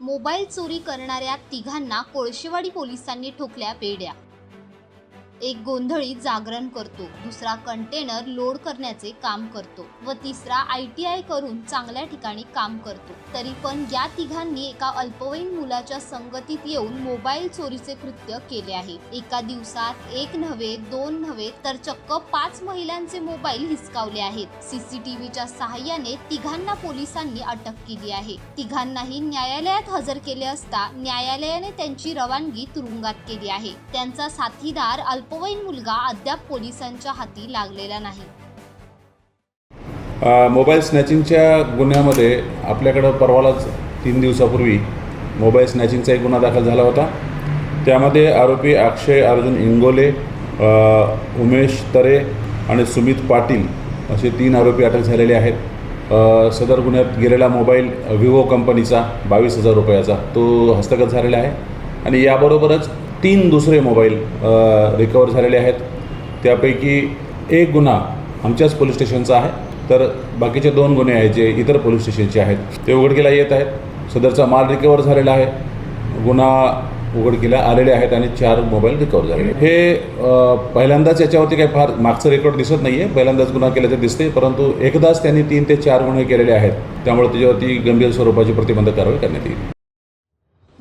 Mobile चोरी करणाऱ्या तिघांना कोळशेवाडी पोलिसांनी ठोकल्या बेड्या एक गोंधळी जागरण करतो. दुसरा कंटेनर लोड करण्याचे काम करतो व तिसरा आय टी आय करून चांगल्या ठिकाणी काम करतो. तरी पण या तिघांनी एका अल्पवयीन मुलाच्या संगतीत येऊन मोबाईल चोरीचे कृत्य केले आहे. एका दिवसात एक नव्हे दोन नव्हे तर चक्क पाच महिलांचे मोबाईल हिसकावले आहेत. सीसीटीव्हीच्या सहाय्याने तिघांना पोलिसांनी अटक केली आहे. तिघांनाही न्यायालयात हजर केले असता न्यायालयाने त्यांची रवानगी तुरुंगात केली आहे. त्यांचा साथीदार अल्प अल्पवयीन मुलगा अद्याप पोलिसांच्या हाती लागलेला नाही. मोबाईल स्नॅचिंगच्या गुन्ह्यामध्ये आपल्याकडं परवालाच तीन दिवसापूर्वी मोबाईल स्नॅचिंगचा एक गुन्हा दाखल झाला होता. त्यामध्ये आरोपी अक्षय अर्जुन इंगोले उमेश तरे आणि सुमित पाटील असे तीन आरोपी अटक झालेले आहेत. सदर गुन्ह्यात गेलेला मोबाईल विवो कंपनीचा बावीस हजार रुपयाचा तो हस्तगत झालेला आहे. आणि याबरोबरच तीन दुसरे मोबाईल रिकवर झालेले आहेत. त्यापैकी एक गुन्हा आमच्याच पोलीस स्टेशनचा आहे. तर बाकीचे दोन गुन्हे आहेत जे इतर पोलीस स्टेशनचे आहेत. ते उघडकीला येत आहेत. सदरचा माल रिकवर झालेला आहे. गुन्हा उघडकीला आलेले आहेत आणि चार मोबाईल रिकवर झालेले हे पहिल्यांदाच याच्यावरती काही फार मागचं रेकॉर्ड दिसत नाही आहे पहिल्यांदाच गुन्हा केल्याचं दिसते परंतु एकदाच त्यांनी तीन ते चार गुन्हे केलेले आहेत. त्यामुळे त्याच्यावरती गंभीर स्वरूपाची प्रतिबंधक कारवाई करण्यात येईल.